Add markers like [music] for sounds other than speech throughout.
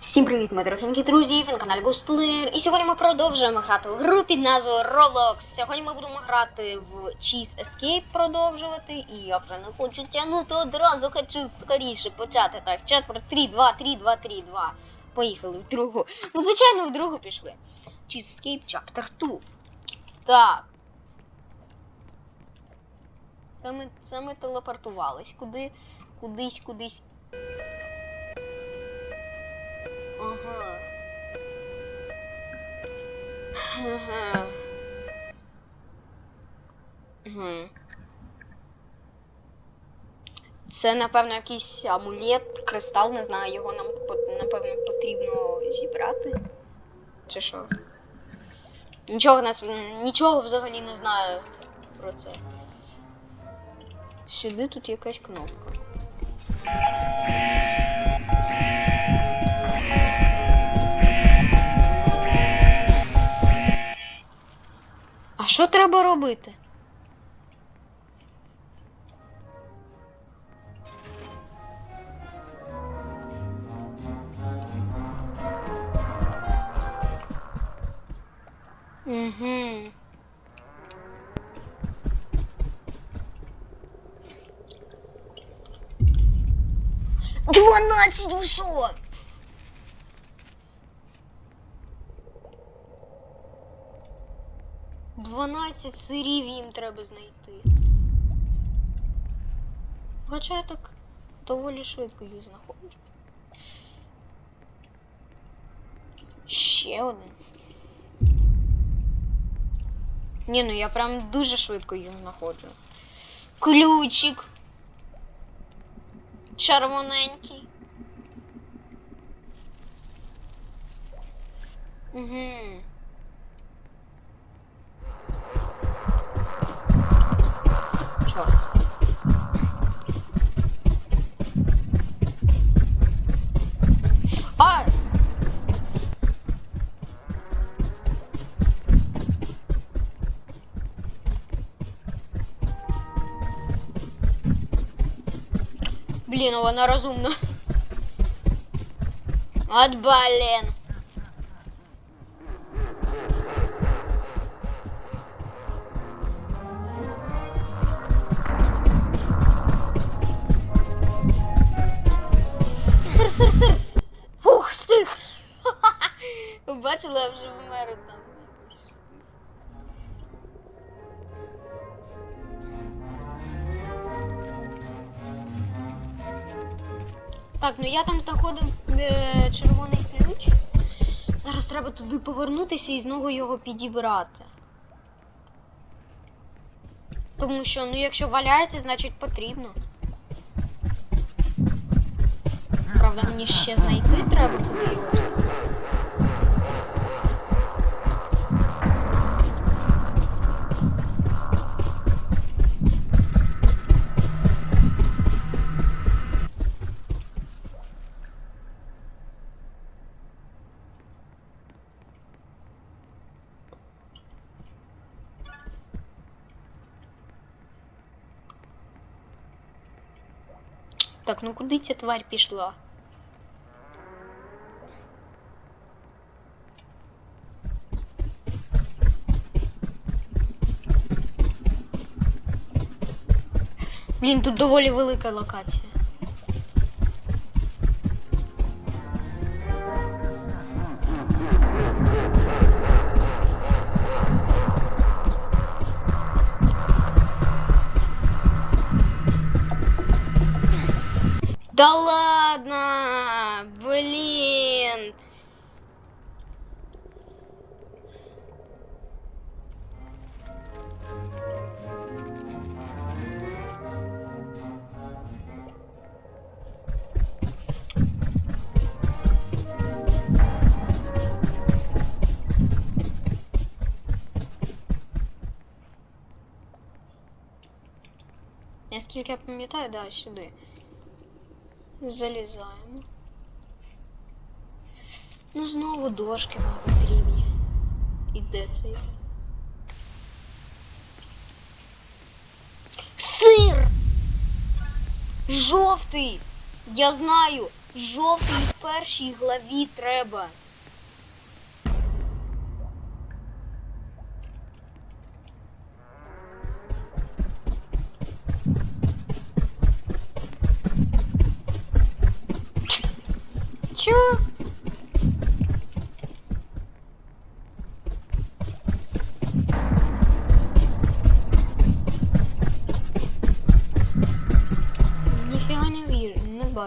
Всім привіт, мої дорогенькі друзі! Ви на каналі GhostPlayer. І сьогодні ми продовжуємо грати в гру під назвою Roblox. Сьогодні ми будемо грати в Cheese Escape продовжувати. І я вже не хочу тягнути одразу, хочу скоріше почати. Так, четверть, 3, 2, 3, 2, 3, 2. Поїхали в другу. Ну, звичайно, в другу пішли. Cheese Escape Chapter 2. Так. Це ми, це ми телепортувались. Куди? Кудись, кудись. Це, напевно, якийсь амулет, кристал, не знаю, його нам напевно потрібно зібрати. Чи що? Нічого нас нічого взагалі не знаю про це. Сюди тут якась кнопка. що треба робити? Угу. Дванадцять вийшло! 12 сирів їм треба знайти. Хоча я так доволі швидко їх знаходжу. Ще один. Ні, ну я прям дуже швидко їх знаходжу. Ключик. Червоненький. Угу. Чорт. А! Блін, вона розумна. От блін. Сир, сир, сир. Фух, стих. [laughs] Ви бачили, я вже вмер там. Так, ну я там знаходив е, червоний ключ. Зараз треба туди повернутися і знову його підібрати. Тому що, ну якщо валяється, значить потрібно. Правда, мені ще знайти треба. Так, ну куди ця тварь пішла? Блін, тут доволі велика локація. Наскільки я пам'ятаю, да, сюди. Залізаємо. Ну, знову дошки вам потрібні. І де це? Сир! Жовтий! Я знаю! Жовтий в першій главі треба.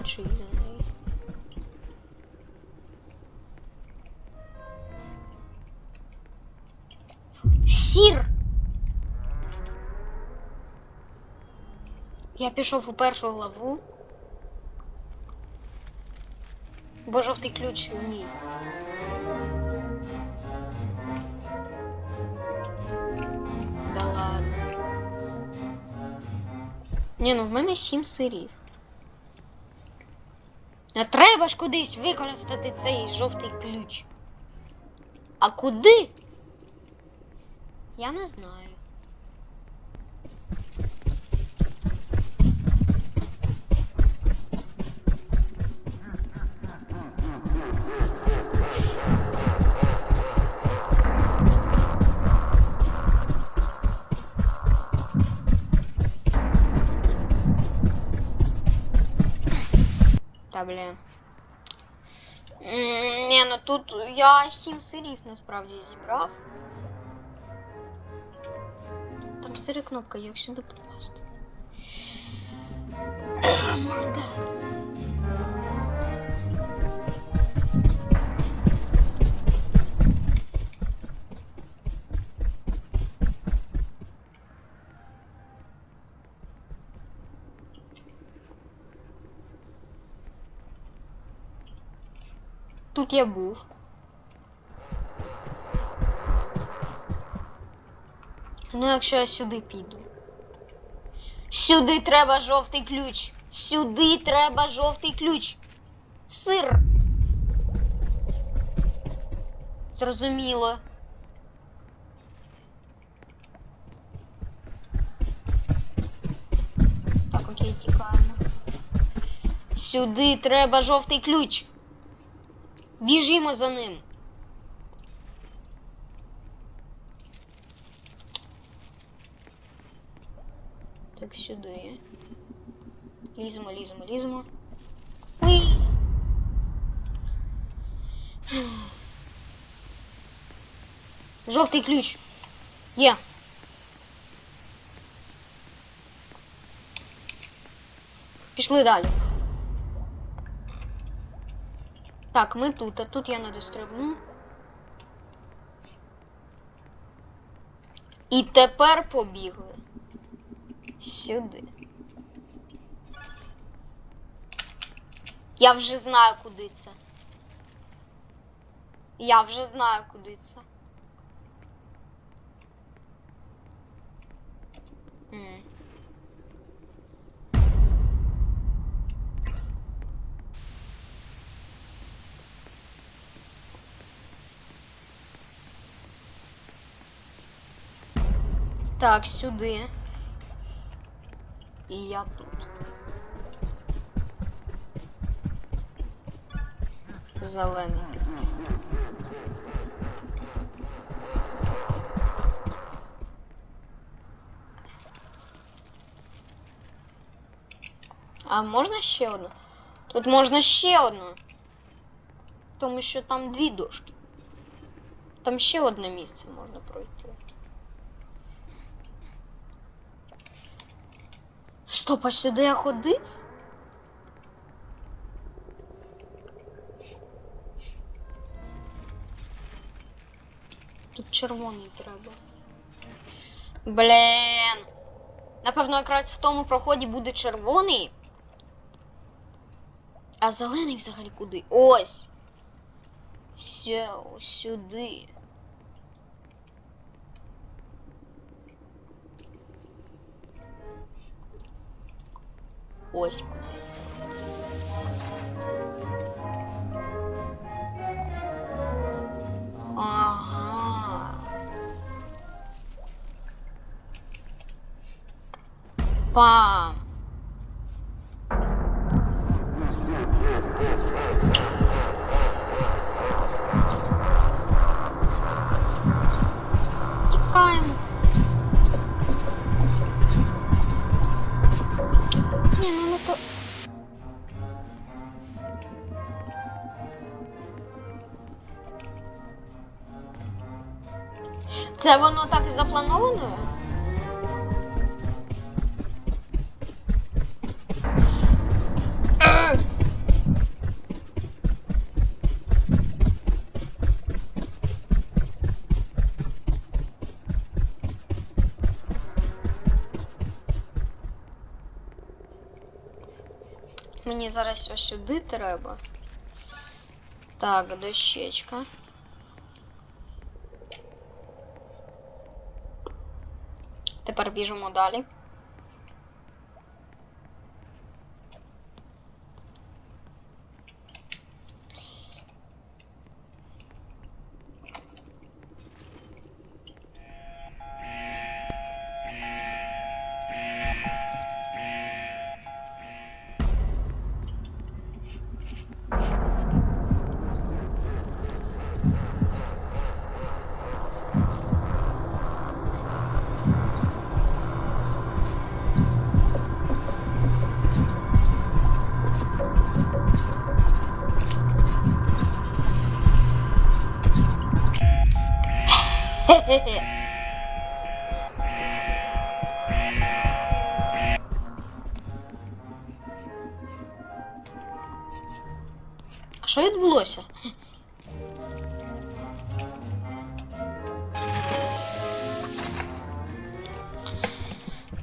Не за. Сір! Я пішов у першу главу. Бо жовтий ключ у ній. Да ладно. Ні, ну в мене сім сирів. А треба ж кудись використати цей жовтий ключ. А куди? Я не знаю. Та блін. М, Ні, ну тут я сім сирів насправді зібрав. Там сири кнопка, як сюди попасти. О май гад. Тут я був. Ну, якщо я сюди піду. Сюди треба жовтий ключ. Сюди треба жовтий ключ. Сир. Зрозуміло. Так, окей, тікаємо. Сюди треба жовтий ключ. Біжімо за ним. Так, сюди. Ліземо, ліземо, ліземо. Уй! Жовтий ключ. Є. Пішли далі. Так, ми тут, а тут я не дострибну. І тепер побігли. Сюди. Я вже знаю, куди це. Я вже знаю, куди це. Так, сюди. І я тут. Зелений. А можна ще одну? Тут можна ще одну. Тому що там дві дошки. Там ще одне місце можна пройти. Стоп, а сюди я ходив? Тут червоний треба. Блін. Напевно, якраз в тому проході буде червоний. А зелений взагалі куди? Ось. Все, ось сюди. Ось куди. Ага. Пам. Це воно так і заплановано? Мені зараз ось сюди треба. Так, дощечка. Тепер біжимо далі.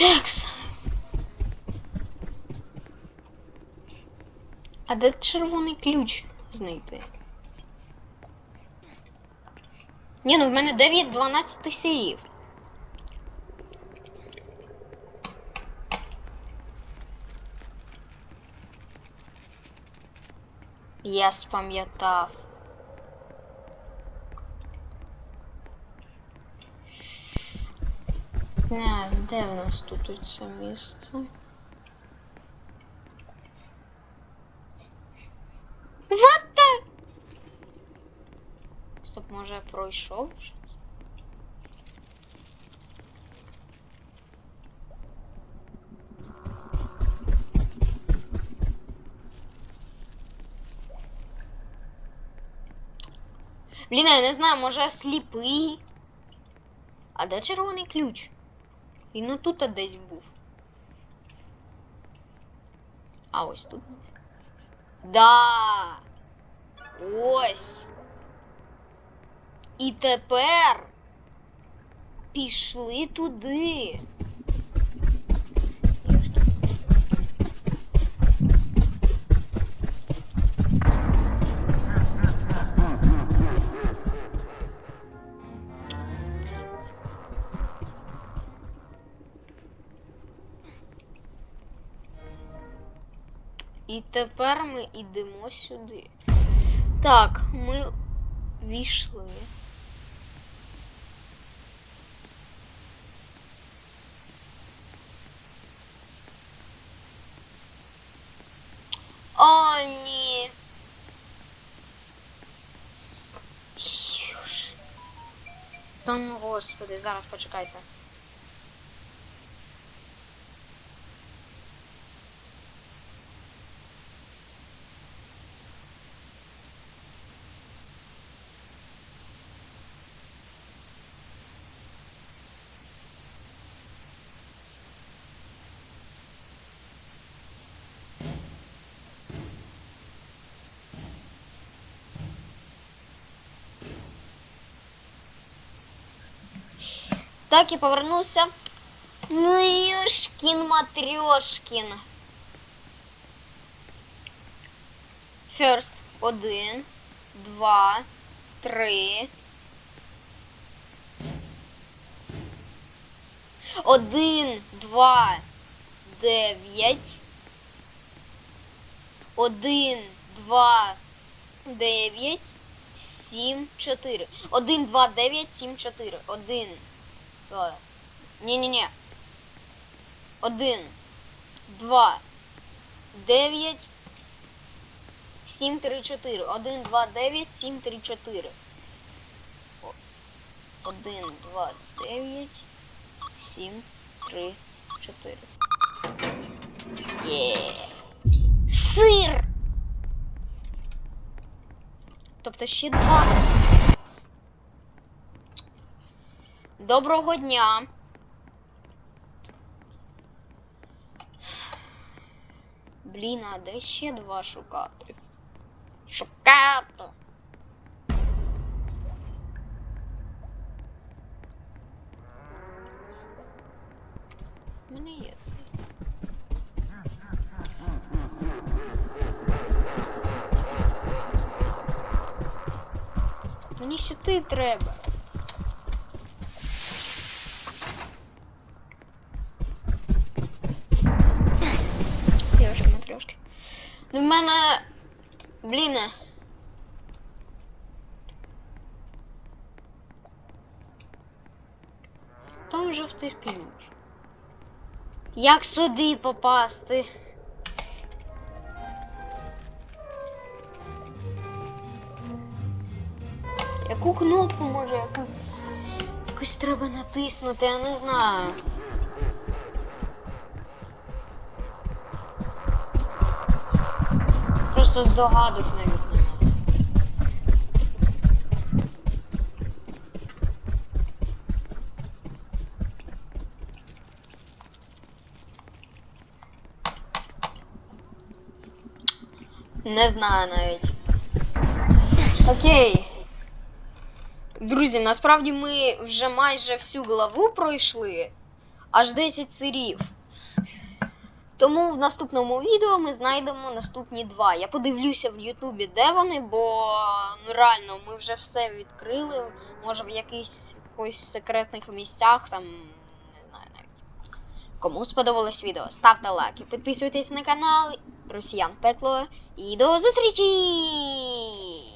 Текс. А де червоний ключ знайти? Ні, ну в мене 9 з 12 сірів. Я спам'ятав. Не, де в нас тут це місце? What the? Стоп, може я пройшов? Блін, я не знаю, може я сліпий. А де червоний ключ? Він ну тут десь був. А ось тут. Да. Ось. І тепер пішли туди. Тепер ми йдемо сюди. Так, ми війшли. О, ні. Юж. Та ну, господи, зараз почекайте. Так, я повернувся. Ну Юшкін Матрьошкін. First. Один, два, три. Один, два, дев'ять. Один, два, дев'ять, сім, чотири. Один, два, дев'ять, сім, чотири. Один. Два. Ні-ні-ні. Один, два, дев'ять, сім, три, чотири. Один, два, дев'ять, сім, три, чотири. Один, два, дев'ять, сім, три, чотири. Є. Сир! Тобто ще два. Доброго дня. Блін, а де ще два шукати? Шукати. У мене є це. Мені ще ти треба. Мене. Блін. е. Там жовтий ключ. Як сюди попасти? Яку кнопку може, яку якусь треба натиснути, я не знаю. Просто здогадок навіть немає. Не знаю навіть. Окей. Друзі, насправді ми вже майже всю главу пройшли. Аж 10 сирів. Тому в наступному відео ми знайдемо наступні два. Я подивлюся в Ютубі, де вони, бо ну реально ми вже все відкрили. Може в якихось секретних місцях, там не знаю навіть. Кому сподобалось відео, ставте лайки, підписуйтесь на канал Росіян Пекло і до зустрічі!